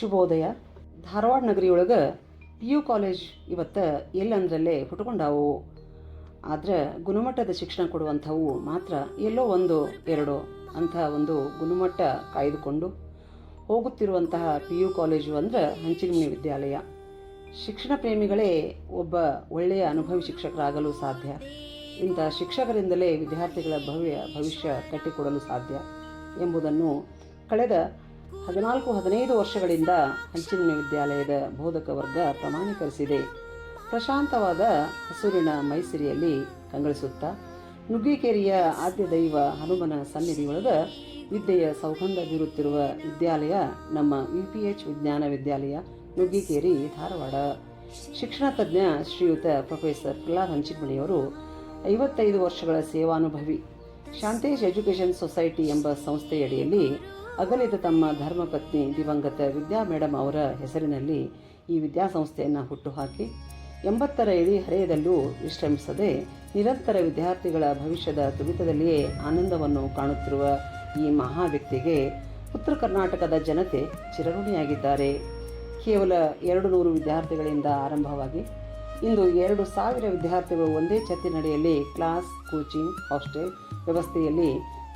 ಶುಭೋದಯ. ಧಾರವಾಡ ನಗರಿಯೊಳಗೆ P U college ಇವತ್ತು ಎಲ್ಲಂದ್ರಲ್ಲೇ ಹುಟ್ಕೊಂಡಾವು. ಆದರೆ ಗುಣಮಟ್ಟದ ಶಿಕ್ಷಣ ಕೊಡುವಂಥವು ಮಾತ್ರ ಎಲ್ಲೋ ಒಂದು, ಎರಡು ಅಂತಹ ಒಂದು ಗುಣಮಟ್ಟ ಕಾಯ್ದುಕೊಂಡು ಹೋಗುತ್ತಿರುವಂತಹ ಪಿ ಯು ಕಾಲೇಜು ಅಂದ್ರೆ ಹಂಚಿನಮನೆ ವಿದ್ಯಾಲಯ. ಶಿಕ್ಷಣ ಪ್ರೇಮಿಗಳೇ ಒಬ್ಬ ಒಳ್ಳೆಯ ಅನುಭವಿ ಶಿಕ್ಷಕರಾಗಲು ಸಾಧ್ಯ. ಇಂಥ ಶಿಕ್ಷಕರಿಂದಲೇ ವಿದ್ಯಾರ್ಥಿಗಳ ಭವ್ಯ ಭವಿಷ್ಯ ಕಟ್ಟಿಕೊಡಲು ಸಾಧ್ಯ ಎಂಬುದನ್ನು ಕಳೆದ ಹದಿನಾಲ್ಕು, ಹದಿನೈದು ವರ್ಷಗಳಿಂದ ಹಂಚಿನ ವಿದ್ಯಾಲಯದ ಬೋಧಕ ವರ್ಗ ಪ್ರಮಾಣೀಕರಿಸಿದೆ. ಪ್ರಶಾಂತವಾದ ಹಸುರಿನ ಮೈಸಿರಿಯಲ್ಲಿ ಕಂಗಳಿಸುತ್ತಾ ನುಗ್ಗಿಕೇರಿಯ ಆದ್ಯ ದೈವ ಹನುಮನ ಸನ್ನಿಧಿಯೊಳಗ ವಿದ್ಯೆಯ ಸೌಗಂಧ ಬೀರುತ್ತಿರುವ ವಿದ್ಯಾಲಯ ನಮ್ಮ ಯು ಪಿ ಎಚ್ ವಿಜ್ಞಾನ ವಿದ್ಯಾಲಯ, ನುಗ್ಗಿಕೇರಿ, ಧಾರವಾಡ. ಶಿಕ್ಷಣ ತಜ್ಞ ಶ್ರೀಯುತ ಪ್ರೊಫೆಸರ್ ಪ್ರಹ್ಲಾದ್ ಹಂಚಿಮಣಿಯವರು ಐವತ್ತೈದು ವರ್ಷಗಳ ಸೇವಾನುಭವಿ, ಶಾಂತೇಶ್ ಎಜುಕೇಷನ್ ಸೊಸೈಟಿ ಎಂಬ ಸಂಸ್ಥೆಯಡಿಯಲ್ಲಿ ಅಗಲಿದ ತಮ್ಮ ಧರ್ಮಪತ್ನಿ ದಿವಂಗತ ವಿದ್ಯಾ ಮೇಡಮ್ ಅವರ ಹೆಸರಿನಲ್ಲಿ ಈ ವಿದ್ಯಾಸಂಸ್ಥೆಯನ್ನು ಹುಟ್ಟುಹಾಕಿ, ಎಂಬತ್ತರ ಹರೆಯದಲ್ಲೂ ವಿಶ್ರಮಿಸದೆ ನಿರಂತರ ವಿದ್ಯಾರ್ಥಿಗಳ ಭವಿಷ್ಯದ ತುಡಿತದಲ್ಲಿಯೇ ಆನಂದವನ್ನು ಕಾಣುತ್ತಿರುವ ಈ ಮಹಾ ವ್ಯಕ್ತಿಗೆ ಉತ್ತರ ಕರ್ನಾಟಕದ ಜನತೆ ಚಿರಋಣಿಯಾಗಿದ್ದಾರೆ. ಕೇವಲ ಎರಡು ನೂರು ವಿದ್ಯಾರ್ಥಿಗಳಿಂದ ಆರಂಭವಾಗಿ ಇಂದು ಎರಡು ಸಾವಿರ ವಿದ್ಯಾರ್ಥಿಗಳು ಒಂದೇ ಛತ್ತಿನಡಿಯಲ್ಲಿ ಕ್ಲಾಸ್, ಕೋಚಿಂಗ್, ಹಾಸ್ಟೆಲ್ ವ್ಯವಸ್ಥೆಯಲ್ಲಿ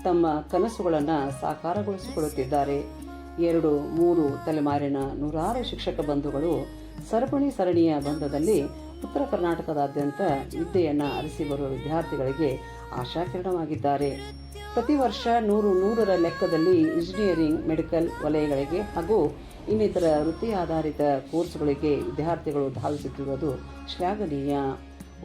ತಮ್ಮ ಕನಸುಗಳನ್ನು ಸಾಕಾರಗೊಳಿಸಿಕೊಳ್ಳುತ್ತಿದ್ದಾರೆ. ಎರಡು, ಮೂರು ತಲೆಮಾರಿನ ನೂರಾರು ಶಿಕ್ಷಕ ಬಂಧುಗಳು ಸರಪಣಿ ಸರಣಿಯ ಬಂಧದಲ್ಲಿ ಉತ್ತರ ಕರ್ನಾಟಕದಾದ್ಯಂತ ವಿದ್ಯೆಯನ್ನು ಅರಿಸಿ ಬರುವ ವಿದ್ಯಾರ್ಥಿಗಳಿಗೆ ಆಶಾಕಿರಣವಾಗಿದ್ದಾರೆ. ಪ್ರತಿ ವರ್ಷ ನೂರು ನೂರರ ಲೆಕ್ಕದಲ್ಲಿ ಇಂಜಿನಿಯರಿಂಗ್, ಮೆಡಿಕಲ್ ವಲಯಗಳಿಗೆ ಹಾಗೂ ಇನ್ನಿತರ ವೃತ್ತಿ ಆಧಾರಿತ ಕೋರ್ಸ್ಗಳಿಗೆ ವಿದ್ಯಾರ್ಥಿಗಳು ಧಾವಿಸುತ್ತಿರುವುದು ಶ್ಲಾಘನೀಯ.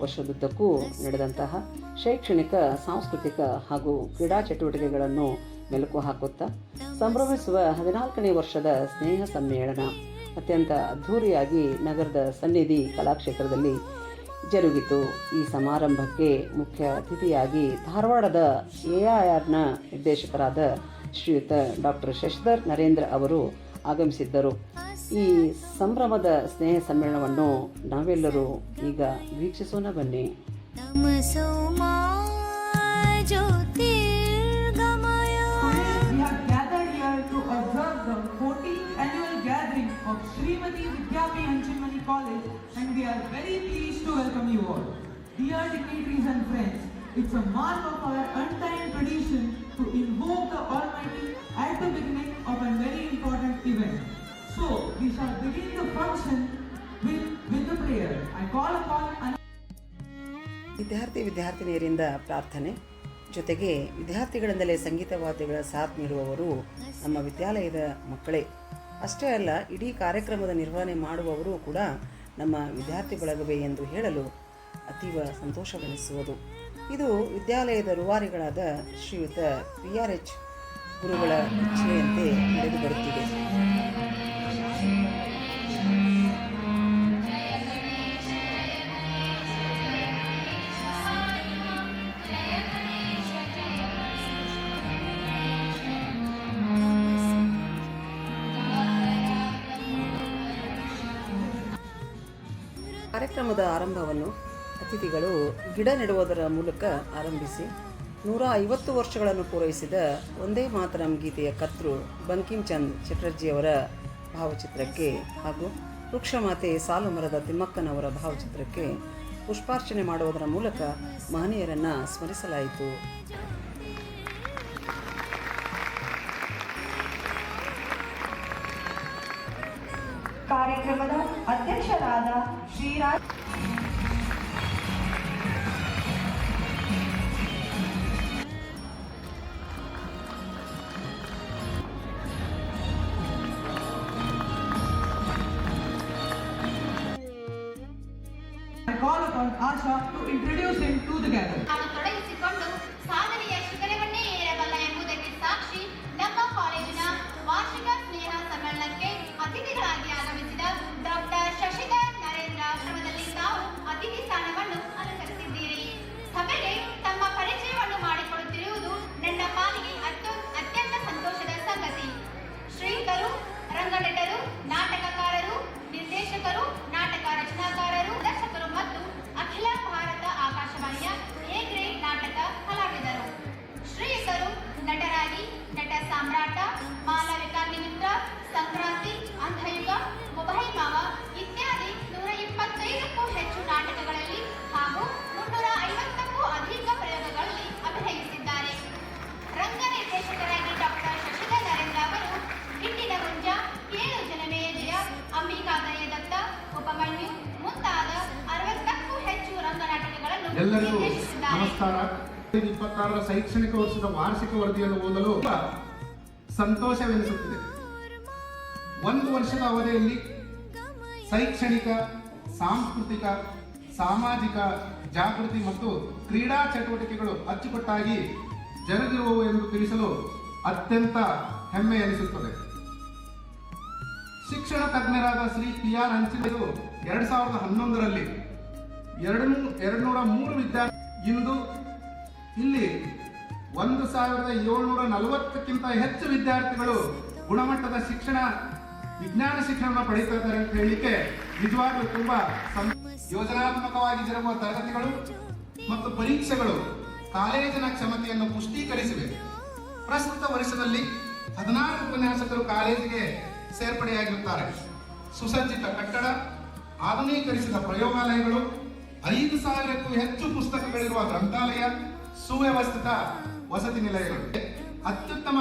ವರ್ಷದುದ್ದಕ್ಕೂ ನಡೆದಂತಹ ಶೈಕ್ಷಣಿಕ, ಸಾಂಸ್ಕೃತಿಕ ಹಾಗೂ ಕ್ರೀಡಾ ಚಟುವಟಿಕೆಗಳನ್ನು ಮೆಲುಕು ಹಾಕುತ್ತಾ ಸಂಭ್ರಮಿಸುವ ಹದಿನಾಲ್ಕನೇ ವರ್ಷದ ಸ್ನೇಹ ಸಮ್ಮೇಳನ ಅತ್ಯಂತ ಅದ್ಧೂರಿಯಾಗಿ ನಗರದ ಸನ್ನಿಧಿ ಕಲಾಕ್ಷೇತ್ರದಲ್ಲಿ ಜರುಗಿತು. ಈ ಸಮಾರಂಭಕ್ಕೆ ಮುಖ್ಯ ಅತಿಥಿಯಾಗಿ ಧಾರವಾಡದ ಎಐಆರ್ನ ನಿರ್ದೇಶಕರಾದ ಶ್ರೀಯುತ ಡಾಕ್ಟರ್ ಶಶಿಧರ್ ನರೇಂದ್ರ ಅವರು ಆಗಮಿಸಿದ್ದರು. ಈ ಸಂಭ್ರಮದ ಸ್ನೇಹ ಸಮ್ಮೇಳನವನ್ನು ನಾವೆಲ್ಲರೂ ಈಗ ವೀಕ್ಷಿಸೋಣ ಬನ್ನಿ it's a mark of our untimed tradition to invoke the Almighty at the beginning we shall begin the function with, with the prayer. I call upon An- ವಿದ್ಯಾರ್ಥಿ ವಿದ್ಯಾರ್ಥಿನಿಯರಿಂದ ಪ್ರಾರ್ಥನೆ. ಜೊತೆಗೆ ವಿದ್ಯಾರ್ಥಿಗಳಿಂದಲೇ ಸಂಗೀತ ವಾದ್ಯಗಳ ಸಾಥ್ ನೀಡುವವರು ನಮ್ಮ ವಿದ್ಯಾಲಯದ ಮಕ್ಕಳೇ. ಅಷ್ಟೇ ಅಲ್ಲ ಇಡೀ ಕಾರ್ಯಕ್ರಮದ ನಿರ್ವಹಣೆ ಮಾಡುವವರು ಕೂಡ ನಮ್ಮ ವಿದ್ಯಾರ್ಥಿ ಬಳಗವೇ ಎಂದು ಹೇಳಲು ಅತೀವ ಸಂತೋಷವೆನಿಸುವುದು. ಇದು ವಿದ್ಯಾಲಯದ ರೂವಾರಿಗಳಾದ ಶ್ರೀಯುತ ಪಿ ಆರ್ ಎಚ್ ಗುರುಗಳ ಇಚ್ಛೆಯಂತೆ ನಡೆದು ಬರುತ್ತಿದೆ ಕಾರ್ಯಕ್ರಮದ ಆರಂಭವನ್ನು ಅತಿಥಿಗಳು ಗಿಡ ನೆಡುವುದರ ಮೂಲಕ ಆರಂಭಿಸಿ ನೂರ ಐವತ್ತು ವರ್ಷಗಳನ್ನು ಪೂರೈಸಿದ ಒಂದೇ ಮಾತರಂ ಗೀತೆಯ ಕರ್ತೃ ಬಂಕಿಂ ಚಂದ್ ಚಟರ್ಜಿಯವರ ಭಾವಚಿತ್ರಕ್ಕೆ ಹಾಗೂ ವೃಕ್ಷಮಾತೆ ಸಾಲು ಮರದ ತಿಮ್ಮಕ್ಕನವರ ಭಾವಚಿತ್ರಕ್ಕೆ ಪುಷ್ಪಾರ್ಚನೆ ಮಾಡುವುದರ ಮೂಲಕ ಮಹನೀಯರನ್ನು ಸ್ಮರಿಸಲಾಯಿತು. ಕಾರ್ಯಕ್ರಮದ ಶ್ರೀರಾಜ್ ಎಲ್ಲರಿಗೂ ನಮಸ್ಕಾರ. ಇಪ್ಪತ್ತಾರರ ಶೈಕ್ಷಣಿಕ ವರ್ಷದ ವಾರ್ಷಿಕ ವರದಿಯನ್ನು ಓದಲು ಸಂತೋಷವೆನಿಸುತ್ತಿದೆ. ಒಂದು ವರ್ಷದ ಅವಧಿಯಲ್ಲಿ ಶೈಕ್ಷಣಿಕ, ಸಾಂಸ್ಕೃತಿಕ, ಸಾಮಾಜಿಕ, ಜಾಗೃತಿ ಮತ್ತು ಕ್ರೀಡಾ ಚಟುವಟಿಕೆಗಳು ಅಚ್ಚುಕಟ್ಟಾಗಿ ಜರುಗಿರುವವು ಎಂದು ತಿಳಿಸಲು ಅತ್ಯಂತ ಹೆಮ್ಮೆ ಎನಿಸುತ್ತದೆ. ಶಿಕ್ಷಣ ತಜ್ಞರಾದ ಶ್ರೀ ಪಿ ಆರ್ ಹಂಚಿದರು ಎರಡ್ ಸಾವಿರದ ಹನ್ನೊಂದರಲ್ಲಿ ಎರಡು ಎರಡು ಮೂರು ವಿದ್ಯಾರ್ಥಿ ಇಂದು ಇಲ್ಲಿ ಒಂದು ಸಾವಿರದ ಏಳ್ನೂರ ನಲವತ್ತಕ್ಕಿಂತ ಹೆಚ್ಚು ವಿದ್ಯಾರ್ಥಿಗಳು ಗುಣಮಟ್ಟದ ಶಿಕ್ಷಣ, ವಿಜ್ಞಾನ ಶಿಕ್ಷಣ ಪಡೀತಾ ಇದ್ದಾರೆ ಅಂತ ಹೇಳಲಿಕ್ಕೆ ನಿಜವಾಗ್ಲೂ ತುಂಬಾ ಸಂ- ಯೋಜನಾತ್ಮಕವಾಗಿ ಜರುಗುವ ತರಗತಿಗಳು ಮತ್ತು ಪರೀಕ್ಷೆಗಳು ಕಾಲೇಜಿನ ಕ್ಷಮತೆಯನ್ನು ಪುಷ್ಟೀಕರಿಸಿವೆ. ಪ್ರಸ್ತುತ ವರ್ಷದಲ್ಲಿ ಹದಿನಾರು ಉಪನ್ಯಾಸಕರು ಕಾಲೇಜಿಗೆ ಸೇರ್ಪಡೆಯಾಗಿರುತ್ತಾರೆ. ಸುಸಜ್ಜಿತ ಕಟ್ಟಡ, ಆಧುನೀಕರಿಸಿದ ಪ್ರಯೋಗಾಲಯಗಳು ಐದು ಸಾವಿರಕ್ಕೂ ಹೆಚ್ಚು ಪುಸ್ತಕಗಳಿರುವ ಗ್ರಂಥಾಲಯ ಸುವ್ಯವಸ್ಥಿತ ವಸತಿ ನಿಲಯಗಳು. ಅತ್ಯುತ್ತಮ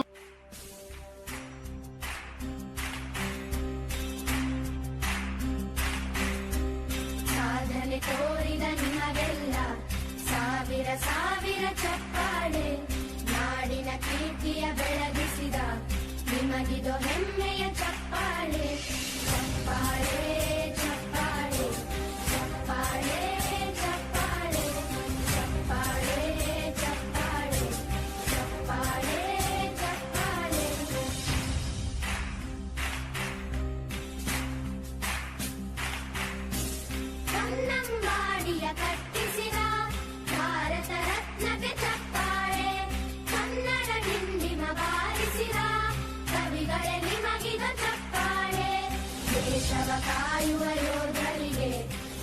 ಕಾಯುವ ಯೋಧರಿಗೆ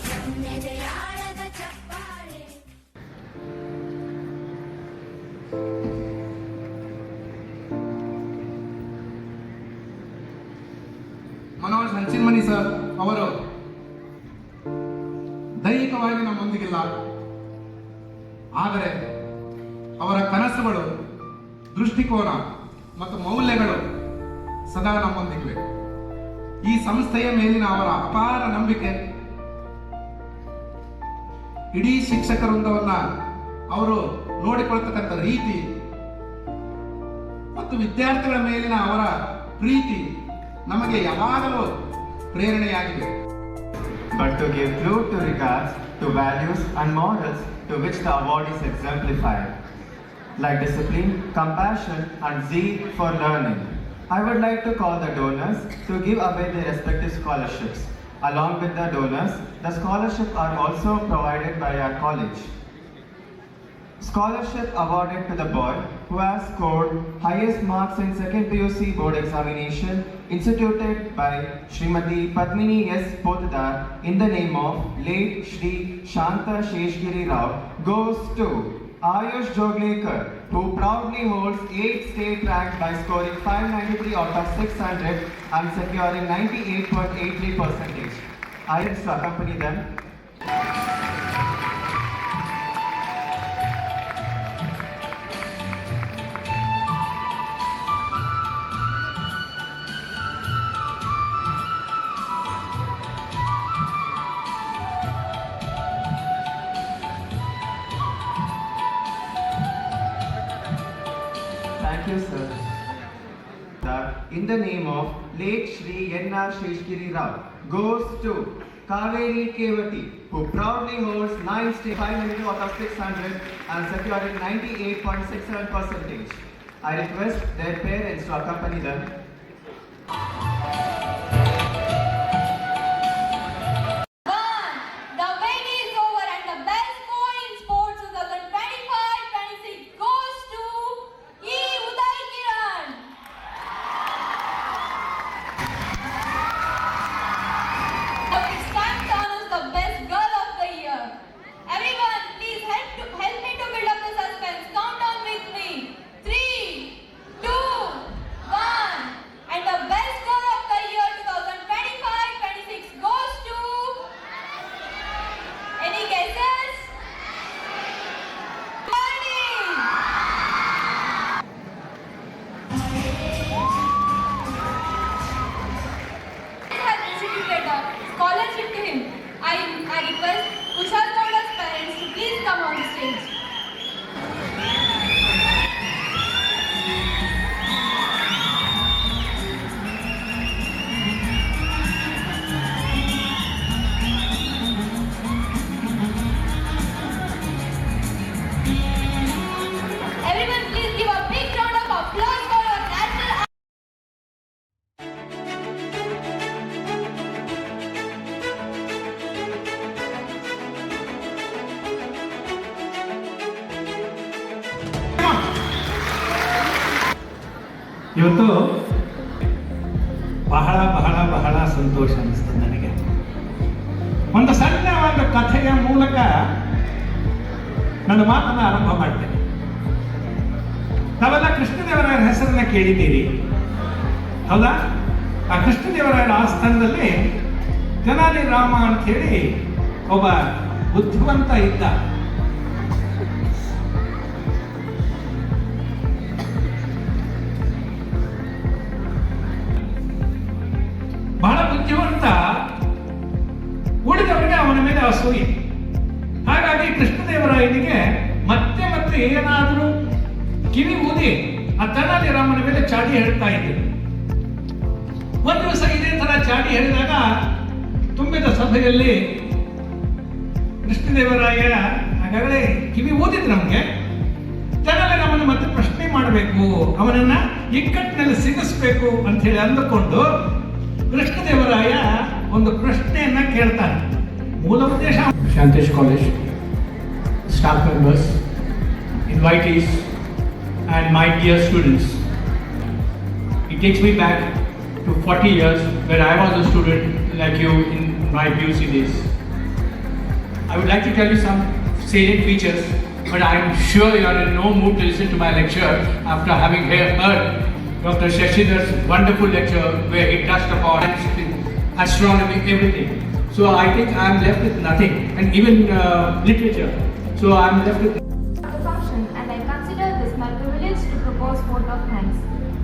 ನನ್ನೆದೆಯಾಳದ ಚಪ್ಪಾಳೆ. ಮನೋಜ್ ಹಂಚಿನ್ಮನಿ ಸರ್, ಅವರು ದೈಹಿಕವಾಗಿ ನಮ್ಮೊಂದಿಗಿಲ್ಲ. ಆದರೆ ಅವರ ಕನಸುಗಳು, ದೃಷ್ಟಿಕೋನ ಮತ್ತು ಮೌಲ್ಯಗಳು ಸದಾ ನಮ್ಮೊಂದಿಗಿವೆ. ಈ ಸಂಸ್ಥೆಯ ಮೇಲಿನ ಅವರ ಅಪಾರ ನಂಬಿಕೆ ಇಡೀ ಶಿಕ್ಷಕ ವೃಂದವನ್ನ ಅವರು ನೋಡಿಕೊಳ್ತಕ್ಕಂಥ ರೀತಿ ಮತ್ತು ವಿದ್ಯಾರ್ಥಿಗಳ ಮೇಲಿನ ಅವರ ಪ್ರೀತಿ ನಮಗೆ ಯಾವಾಗಲೂ ಪ್ರೇರಣೆಯಾಗಿದೆ but to give to to regards to values and morals to which the award is exemplified, like discipline, compassion, and zeal for learning. I would like to call the donors to give away their respective scholarships. Along with the donors, the scholarships are also provided by our college. Scholarship awarded to the boy who has scored highest marks in second PUC board examination instituted by Srimati Padmini S. Potadar in the name of late Shri Shanta Sheshgiri Rao goes to Ayush Joglekar who proudly holds 8th state rank by scoring 593 out of 600 and securing 98.83 percentage. I will accompany them the name of late Sri N.R. Sheshgiri Rao goes to Kaveri Kevati, who proudly holds 9 state 592 out of 600 and securing 98.67 percentage. I request their parents to accompany them ಇವತ್ತು ಬಹಳ ಬಹಳ ಬಹಳ ಸಂತೋಷ ಅನಿಸ್ತು ನನಗೆ. ಒಂದು ಸಣ್ಣ ಒಂದು ಕಥೆಯ ಮೂಲಕ ನನ್ನ ಮಾತನ್ನ ಆರಂಭ ಮಾಡ್ತೇನೆ. ನಾವೆಲ್ಲ ಕೃಷ್ಣದೇವರ ಹೆಸರನ್ನ ಕೇಳಿದ್ದೀರಿ. ಹೌದಾ? ಆ ಕೃಷ್ಣದೇವರಾಯರ ಆಸ್ಥಾನದಲ್ಲಿ ತೆನಾಲಿ ರಾಮ ಅಂತ ಹೇಳಿ ಒಬ್ಬ ಬುದ್ಧಿವಂತ ಇದ್ದ. ಅಸೂಯೆ ಹಾಗಾಗಿ ಕೃಷ್ಣದೇವರಾಯನಿಗೆ ಮತ್ತೆ ಮತ್ತೆ ಏನಾದರೂ ಕಿವಿ ಊದಿ ಆ ತನ್ನಲ್ಲಿ ರಾಮನ ಮೇಲೆ ಚಾಡಿ ಹೇಳ್ತಾ ಇದ್ದರು ಒಂದು ದಿವಸ ಇದೇ ತರ ಚಾಡಿ ಹೇಳಿದಾಗ ತುಂಬಿದ ಸಭೆಯಲ್ಲಿ ಕೃಷ್ಣದೇವರಾಯ ಹಾಗಾದ್ರೆ ಕಿವಿ ಓದಿದ್ರು ನಮಗೆ. ತನ್ನಲ್ಲಿ ನಮ್ಮನ್ನು ಮತ್ತೆ ಪ್ರಶ್ನೆ ಮಾಡಬೇಕು, ಅವನನ್ನ ಇಕ್ಕಟ್ಟಿನಲ್ಲಿ ಸಿಗಿಸ್ಬೇಕು ಅಂತ ಹೇಳಿ ಅಂದುಕೊಂಡು ಕೃಷ್ಣದೇವರಾಯ ಒಂದು ಪ್ರಶ್ನೆಯನ್ನ ಕೇಳ್ತಾನೆ. ಮೂಲ ಉದ್ದೇಶ Shantish College, staff members, invitees, and my dear students. It takes me back to 40 years when I was a student like you in my PUC days. I would like to tell you some salient features, but I'm sure you are in no mood to listen to my lecture after having heard Dr. Shashidhar's wonderful lecture where he touched upon astronomy, everything. So I think I'm left with nothing, and even uh, literature. So I'm left with the function and I consider this my privilege to propose vote of thanks.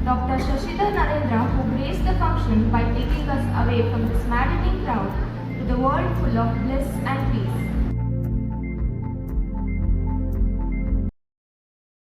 Dr. Shashidhar Narendra who graced the function by taking us away from this maddening crowd to the world full of bliss and peace.